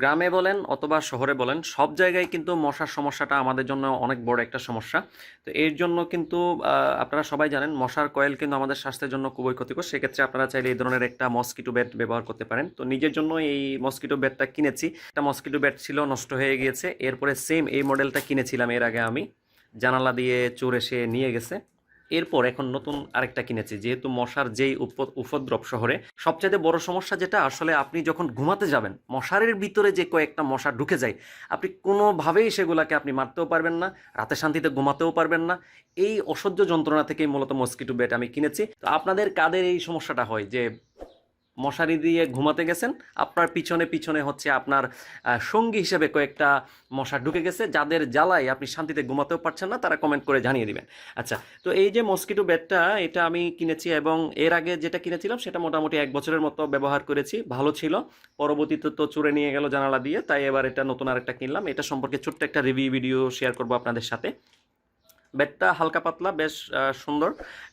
গ্রামে বলেন অথবা শহরে বলেন, সব জায়গায় কিন্তু মশার সমস্যাটা আমাদের জন্য অনেক বড় একটা সমস্যা। তো এর জন্য কিন্তু আপনারা সবাই জানেন, মশার কয়েল কিন্তু আমাদের স্বাস্থ্যের জন্য খুবই ক্ষতিকর। সেক্ষেত্রে আপনারা চাইলে এই ধরনের একটা মস্কিটো ব্যাট ব্যবহার করতে পারেন। তো নিজের জন্য এই মস্কিটো ব্যাটটা কিনেছি। একটা মস্কিটো ব্যাট ছিল, নষ্ট হয়ে গিয়েছে। এরপরে সেম এই মডেলটা কিনেছিলাম এর আগে আমি। জানালা দিয়ে চোর এসে নিয়ে গেছে। এরপর এখন নতুন আরেকটা কিনেছি, যেহেতু মশার যেই উপ- উপদ্রব শহরে সবচেয়ে বড় সমস্যা যেটা, আসলে আপনি যখন ঘুমাতে যাবেন, মশারের ভিতরে যে কয়েকটা মশা ঢুকে যায়, আপনি কোনোভাবেই সেগুলোকে আপনি মারতেও পারবেন না, রাতে শান্তিতে ঘুমাতেও পারবেন না। এই অসহ্য যন্ত্রণা থেকেই মূলত মস্কিটো বেট আমি কিনেছি। তো আপনাদের কাদের এই সমস্যাটা হয়, যে মশারি দিয়ে ঘুমাতে গেছেন, আপনার পিছনে পিছনে হচ্ছে আপনার সঙ্গী হিসেবে কয়েকটা মশা ঢুকে গেছে, যাদের জ্বালায় আপনি শান্তিতে ঘুমাতেও পারছেন না, তারা কমেন্ট করে জানিয়ে দিবেন। আচ্ছা তো এই যে মস্কিটো ব্যাটটা এটা আমি কিনেছি এবং এর আগে যেটা কিনেছিলাম, সেটা মোটামুটি এক বছরের মতো ব্যবহার করেছি, ভালো ছিল। পরবর্তীতে তো চুরে নিয়ে গেল জানালা দিয়ে, তাই এবার এটা নতুন আরেকটা কিনলাম। এটা সম্পর্কে ছোট্ট একটা রিভিউ ভিডিও শেয়ার করব আপনাদের সাথে। ব্যাটটা হালকা পাতলা, বেশ সুন্দর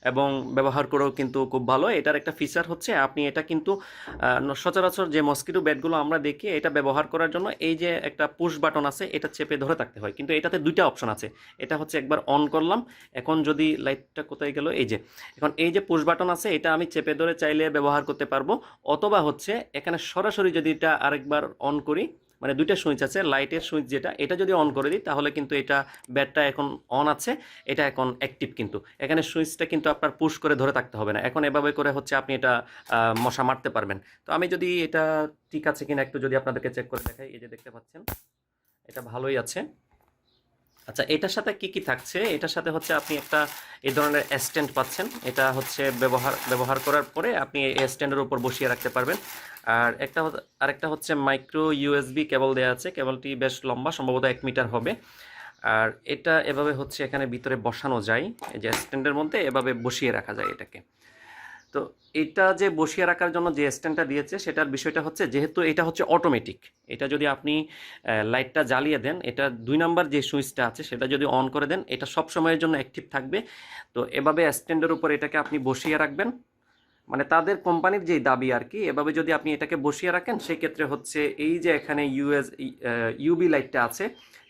এবং ব্যবহার করেও কিন্তু খুব ভালো। এটার একটা ফিচার হচ্ছে, আপনি এটা কিন্তু সচরাচর যে মস্কিটো ব্যাটগুলো আমরা দেখি, এটা ব্যবহার করার জন্য এই যে একটা পুশ বাটন আছে, এটা চেপে ধরে থাকতে হয়। কিন্তু এটাতে দুইটা অপশন আছে। এটা হচ্ছে একবার অন করলাম, এখন যদি লাইটটা কোথায় গেল, এই যে, এখন এই যে পুশ বাটন আছে, এটা আমি চেপে ধরে চাইলে ব্যবহার করতে পারব। অথবা হচ্ছে, এখানে সরাসরি যদি এটা আরেকবার অন করি মানে দুইটা সুইচ আছে, লাইটের সুইচ যেটা, এটা যদি অন করে দিই, তাহলে কিন্তু এটা ব্যাটটা এখন অন আছে, এটা এখন অ্যাক্টিভ কিন্তু। এখানে সুইচটা কিন্তু আপনার পুশ করে ধরে থাকতে হবে না। এখন এভাবে করে হচ্ছে আপনি এটা মশা মারতে পারবেন। তো আমি যদি এটা ঠিক আছে কিনা একটু যদি আপনাদেরকে চেক করে দেখাই, এই যে দেখতে পাচ্ছেন, এটা ভালোই আছে। আচ্ছা এটার সাথে কি কি থাকছে? এটার সাথে হচ্ছে আপনি একটা এই ধরনের স্ট্যান্ড পাচ্ছেন। এটা হচ্ছে ব্যবহার ব্যবহার করার পরে আপনি এই স্ট্যান্ডের উপর বসিয়ে রাখতে পারবেন। আর একটা আরেকটা হচ্ছে মাইক্রো ইউএসবি কেবল দেওয়া আছে। কেবলটি বেশ লম্বা, সম্ভবত এক মিটার হবে। আর এটা এভাবে হচ্ছে এখানে ভিতরে বসানো যায়। এই যে স্ট্যান্ডের মধ্যে এভাবে বসিয়ে রাখা যায় এটাকে। তো এটা যে বসিয়ে রাখার জন্য যে স্ট্যান্ডটা দিয়েছে, সেটার বিষয়টা হচ্ছে যেহেতু এটা হচ্ছে অটোমেটিক এটা যদি আপনি লাইটটা জ্বালিয়ে দেন, এটা দুই নাম্বার যে সুইচটা আছে, সেটা যদি অন করে দেন, এটা সব সময়ের জন্য অ্যাক্টিভ থাকবে। তো এভাবে স্ট্যান্ডের উপর এটাকে আপনি বসিয়ে রাখবেন। মানে তাদের কোম্পানির যেই দাবি আর কি, এভাবে যদি আপনি এটাকে বসিয়ে রাখেন সেই ক্ষেত্রে হচ্ছে এই যে এখানে ইউএস ইউবি লাইটটা আছে,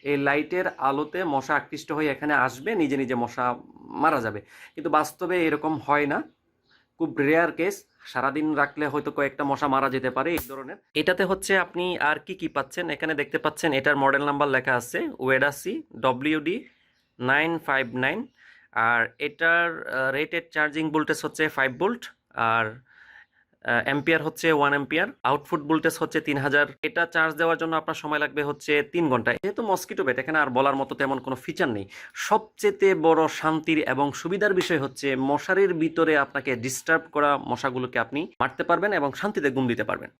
এই লাইটের আলোতে মশা আকৃষ্ট হয়ে এখানে আসবে, নিজে নিজে মশা মারা যাবে। কিন্তু বাস্তবে এরকম হয় না। খুব রেয়ার কেস সারাদিন রাখলে হয়তো কয়েকটা মশা মারা যেতে পারে এই ধরনের। এটাতে হচ্ছে আপনি আর কি কি পাচ্ছেন? এখানে দেখতে পাচ্ছেন, এটার মডেল নাম্বার লেখা আছে ওয়েডাসি ডব্লিউডি নাইন ফাইভ নাইন আর এটার রেটেড চার্জিং ভোল্টেজ হচ্ছে ফাইভ ভোল্ট আর অ্যাম্পিয়ার হচ্ছে ওয়ান অ্যাম্পিয়ার আউটপুট ভোল্টেজ হচ্ছে তিন হাজার এটা চার্জ দেওয়ার জন্য আপনার সময় লাগবে হচ্ছে তিন ঘণ্টা যেহেতু মস্কিটো বেট এখানে আর বলার মতো তেমন কোনো ফিচার নেই। সবচেয়ে বড় শান্তির এবং সুবিধার বিষয় হচ্ছে মশারির ভিতরে আপনাকে ডিস্টার্ব করা মশাগুলোকে আপনি মারতে পারবেন এবং শান্তিতে ঘুম দিতে পারবেন।